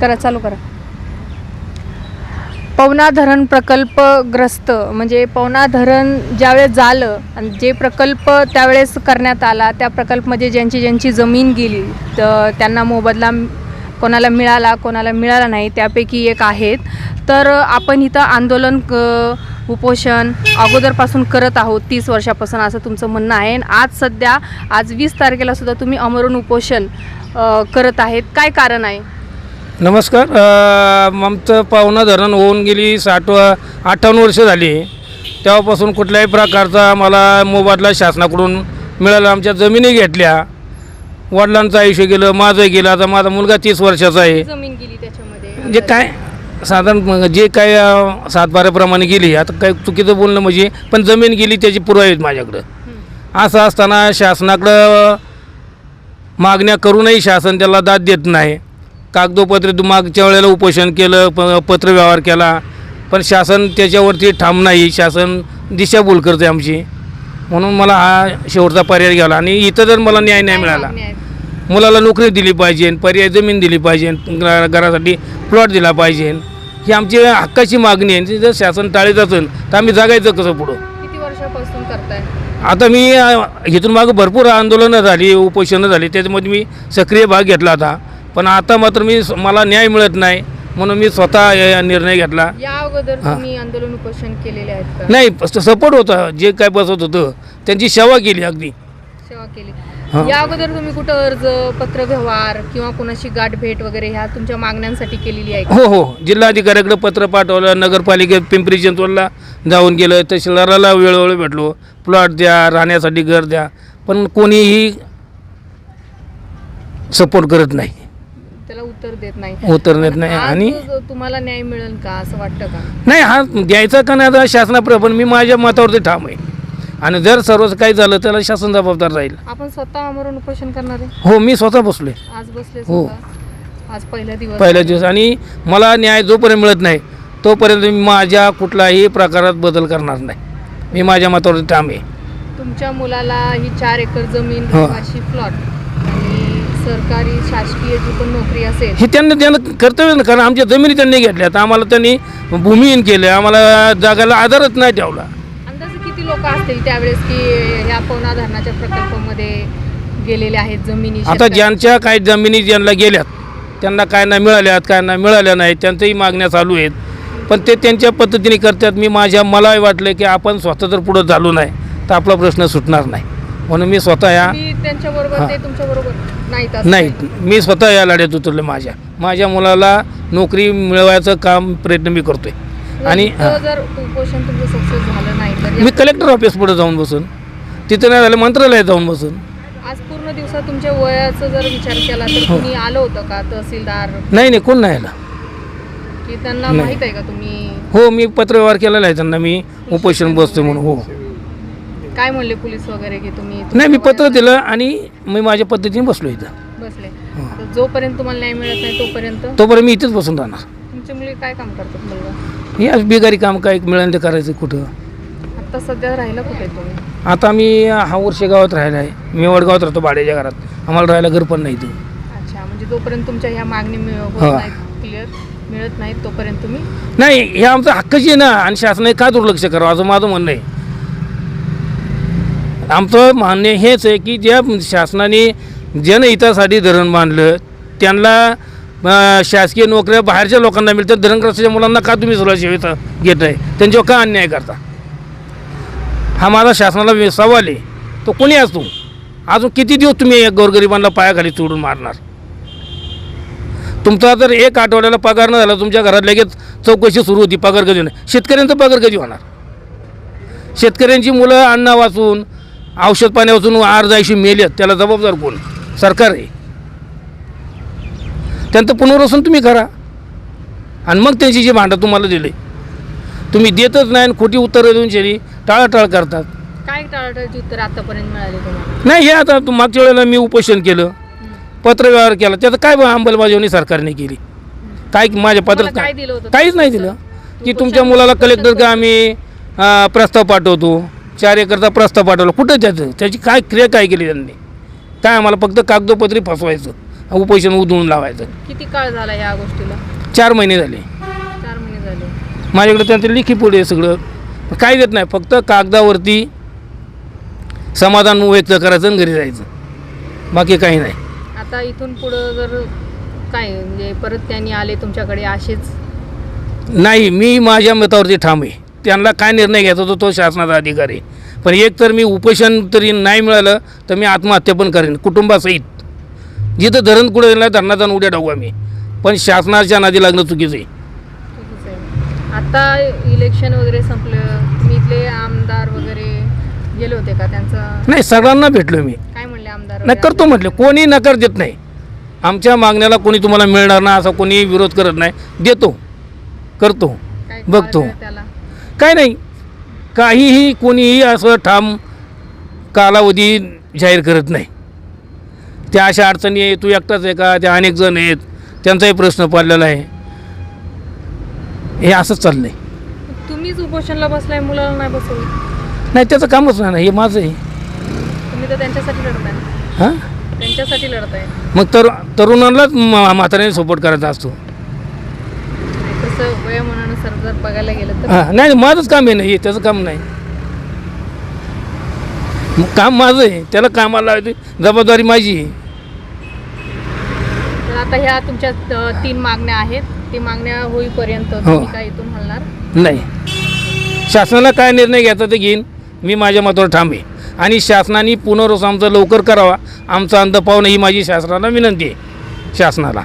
करा चालू करा. पवना धरण प्रकल्पग्रस्त म्हणजे पवना धरण ज्यावेळेस झालं आणि जे प्रकल्प त्यावेळेस करण्यात आला त्या प्रकल्पमध्ये ज्यांची ज्यांची जमीन गेली तर त्यांना मोबदला कोणाला मिळाला कोणाला मिळाला नाही त्यापैकी एक आहेत. तर आपण इथं आंदोलन क उपोषण अगोदरपासून करत आहोत तीस वर्षापासून असं तुमचं म्हणणं आहे. आणि आज सध्या आज वीस तारखेला सुद्धा तुम्ही अमरून उपोषण करत आहेत. काय कारण आहे? नमस्कार आमचं पाहुणा धरण होऊन गेली साठ अठ्ठावन्न वर्ष झाली. तेव्हापासून कुठल्याही प्रकारचा मला मोबदला शासनाकडून मिळाला. आमच्या जमिनी घेतल्या. वडिलांचं आयुष्य गेलं माझं गेलं. आता माझा मुलगा तीस वर्षाचा आहे. जमीन गेली त्याच्यामध्ये. म्हणजे काय साधारण जे काय सातबाऱ्याप्रमाणे गेली आता काय चुकीचं बोलणं म्हणजे पण जमीन गेली त्याची पुरावे आहेत माझ्याकडं. असं असताना शासनाकडं मागण्या करूनही शासन त्याला दाद देत नाही. कागदोपत्री मागच्या वेळेला उपोषण केलं प पत्रव्यवहार केला. पण शासन त्याच्यावरती ठाम नाही. शासन दिशाभूल करते आमची. म्हणून मला हा शेवटचा पर्याय घ्यावा आणि इथं जर मला न्याय नाही मिळाला? मुलाला नोकरी दिली पाहिजे पर्याय जमीन दिली पाहिजे घरा- घरासाठी प्लॉट दिला पाहिजे. ही आमची हक्काची मागणी आहे. ती जर शासन टाळीत असेल तर आम्ही जागायचं कसं पुढं? किती वर्षापासून करताय? आता मी इथून मागं भरपूर आंदोलनं झाली उपोषणं झाली. त्याच्यामध्ये मी सक्रिय भाग घेतला होता. पण आता मात्र मी मला न्याय मिळत नाही म्हणून मी स्वतः या या निर्णय घेतला. या अगोदर हा. तुम्ही आंदोलन उपोषण केलेले आहेत का? नाही सपोर्ट होता जे काय बसत होतं त्यांची सेवा केली अगदी. सेवा केली. हा. या अगोदर तुम्ही कुठं अर्ज पत्र व्यवहार किंवा कोणाशी गाठ भेट वगैरे ह्या तुमच्या मागण्यांसाठी केलेली आहे का? हो हो. जिल्हाधिकाऱ्याकडे पत्र पाठवलं नगरपालिकेत पिंपरी चिंचवडला जाऊन गेलं तहसीलदाराला वेळोवेळी भेटलो. प्लॉट द्या राहण्यासाठी घर द्या पण कोणीही सपोर्ट करत नाही. उत्तर देत नाही. उतरण्यात नाही आज आणि तुम्हाला न्याय मिळेल का असं वाटतं का? नाही हा द्यायचा का नाही शासनाप्रमाणे पण मी माझ्या मतावरती ठाम आहे. आणि जर सर्वच काही झालं त्याला शासन जबाबदार राहील. आपण स्वतः अमरून उपोषण करणार? आहे हो मी स्वतः बसलोय. आज बसले हो. आज पहिला दिवस. पहिल्या दिवस. आणि मला न्याय जोपर्यंत मिळत नाही तोपर्यंत मी माझ्या कुठलाही प्रकारात बदल करणार नाही. मी माझ्या मतावरती ठाम आहे. तुमच्या मुलाला ही चार एकर जमीन हो. रहिवाशी प्लॉट सरकारी शासकीय जी पण नोकरी असेल. हे त्यांना त्यांना कर्तव्य ना कारण आमच्या जमिनी त्यांनी घेतल्या तर आम्हाला त्यांनी भूमिहीन केलं आम्हाला जागाला आधारच नाही ठेवला. अंदाजे किती लोक असतील त्यावेळेस की ह्या पवना धरणाच्या प्रकल्पामध्ये गेलेले आहेत जमिनी आता ज्यांच्या काही जमिनी ज्यांना गेल्यात त्यांना काय नाही मिळाल्यात काय नाही मिळाल्या नाहीत त्यांच्याही मागण्या चालू आहेत. पण ते त्यांच्या पद्धतीने करतात. मी माझ्या मला वाटलं की आपण स्वतः जर पुढं झालो नाही तर आपला प्रश्न सुटणार नाही. म्हणून मी स्वतः या तुम्ही त्यांच्या बरोबर हा. ते तुमच्या बरोबर नाहीत असं? नाही काही. मी स्वतः या लढ्यात उतरले माझ्या. माझ्या मुलाला नोकरी मिळवायचं काम प्रयत्न मी करतोय. आणि हां. जर उपोषण तुमचं सक्सेस झालं नाही तर या- मी कलेक्टर ऑफिस पुढे जाऊन बसून तिथं नाही झालं मंत्रालयात जाऊन बसून. आज पूर्ण दिवसात तुमच्या वयाचा जर विचार केला तर हो. तुम्ही आलं होतं का तहसीलदार? नाही नाही कोण नाही आला. की त्यांना नाही. माहीत आहे का तुम्ही? हो मी पत्रव्यवहार केलेला आहे त्यांना मी उपोषण बसतो म्हणून हो. काय म्हणले पोलीस वगैरे की तुम्ही नाही मी पत्र दिलं आणि मी माझ्या पद्धतीने बसलो इथं. बसले. तर जोपर्यंत तुम्हाला न्याय मिळत नाही तोपर्यंत? तोपर्यंत मी इथेच बसून राहणार. तुमची मुली काय काम करतात मुलगा? हे आज बिगारी काम काय मिळालं ते करायचं कुठं? आता सध्या राहिला कुठे तुम्ही? आता मी हा वर्षे गावात राहिला आहे. मी वडगावात राहतो भाड्याच्या घरात. आम्हाला राहायला घर पण नाही इथं. अच्छा म्हणजे जोपर्यंत तुमच्या ह्या मागणी मिळ- होत हा. नाहीत क्लिअर मिळत नाहीत तोपर्यंत तुम्ही? नाही हे आमचं हक्कच आहे ना आणि शासनाने का दुर्लक्ष करावं? असं माझं म्हणणं आहे. आमचं मान्य हेच आहे की ज्या शासनाने जनहितासाठी धरण बांधलं त्यांना शासकीय नोकऱ्या बाहेरच्या लोकांना मिळतात. धरणग्रस्ताच्या मुलांना का तुम्ही सुरक्षा सेवेचा घेत आहे त्यांच्यावर का अन्याय करता? हा माझा शासनाला सवाल आहे. तो कोणी असतो अजून किती दिवस तुम्ही या गोरगरिबांना पायाखाली चोडून मारणार? तुमचा जर एक आठवड्याला पगार न झाला तुमच्या घरात लगेच चौकशी सुरू होती पगार कधी होणार? शेतकऱ्यांचा पगार कधी होणार? शेतकऱ्यांची मुलं अन्न वाचून औषध पाणी वाचून आरजायशी मेल्यात त्याला जबाबदार कोण? सरकार आहे. त्यांचं पुनर्वसन तुम्ही करा. आणि मग त्यांची जी भांडं तुम्हाला दिले. तुम्ही देतच नाही आणि खोटी उत्तरं देऊन शरी टाळाटाळ करतात. काय टाळाटाळची उत्तर आतापर्यंत मिळाली तुम्हाला? नाही हे आता तू मागच्या वेळेला मी उपोषण केलं. पत्रव्यवहार केला. त्याचं काय अंमलबजावणी सरकारने केली? काय माझ्या पत्रात तुम्हाला काय काय दिलं होतं? काहीच नाही दिलं. की तुमच्या मुलाला कलेक्टर का आम्ही अं, प्रस्ताव पाठवतो. चार एकरचा प्रस्ताव पाठवला. कुठं त्याचं? त्याची काय क्रिया काय केली त्यांनी? काय आम्हाला फक्त कागदोपत्री फसवायचं उपोषण उधळून लावायचं. किती काळ झाला या गोष्टीला? चार महिने झाले. चार महिने झाले. माझ्याकडे त्यांचं लिखी पुढे सगळं. काय देत नाही फक्त कागदावरती समाधान व्यक्त करायचं आणि घरी जायचं. बाकी काही नाही. आता इथून पुढं जर काय म्हणजे परत त्यांनी आले तुमच्याकडे असेच? नाही मी माझ्या मतावरती ठाम आहे. त्यांना काय निर्णय घ्यायचा तो तो शासनाचा अधिकार. पण एक तर मी उपोषण तरी नाही मिळालं तर मी आत्महत्या पण करेन कुटुंबासहित. जिथं धरण कुठे दिलं धरणात जाऊन उड्या टाकू आम्ही. पण शासनाच्या नादी लागणं चुकीचं आहे. आता इलेक्शन वगैरे संपलं. तुम्ही इथले आमदार वगैरे गेले होते का? त्यांचं नाही सगळ्यांना भेटलो मी. काय म्हणले आमदार नाही करतो म्हटलं कोणी नकार देत नाही. आमच्या मागण्याला कोणी तुम्हाला मिळणार ना असा कोणी विरोध करत नाही. देतो. करतो. बघतो. त्याला? काय नाही. काहीही कोणीही असं ठाम कालावधी जाहीर करत नाही. त्या अशा अडचणी आहे तू एकटाच आहे का? त्या अनेक जण आहेत. त्यांचाही प्रश्न पडलेला आहे. हे असंच चाललं आहे तुम्हीच उपोषणला बसलाय मुलाला नाही बसवलं. नाही त्याचं कामच नाही ना हे माझं आहे तुम्ही तर त्यांच्यासाठी लढताय. हां? त्यांच्यासाठी लढताय. मग तर तरुणांनाच म- म्हाताऱ्याने सपोर्ट करायचा असतो. वयोमानानुसार जर बघायला गेलं तर हां नाही माझंच काम आहे ना हे त्याचं काम नाही. मग काम माझं आहे त्याला कामाला लावायची जबाबदारी माझी आहे. तर आता ह्या तुमच्या अ, तीन मागण्या आहेत. ती मागण्या होईपर्यंत हो. तुम्ही काय इथून हलणार? नाही. शासनाला काय निर्णय घ्यायचा ते घेईन. मी माझ्या मतावर ठाम आहे. आणि शासनाने पुनर्वसन आमचं लवकर करावा. आमचा अंत पाहणं ही माझी शासनाला विनंती आहे. शासनाला.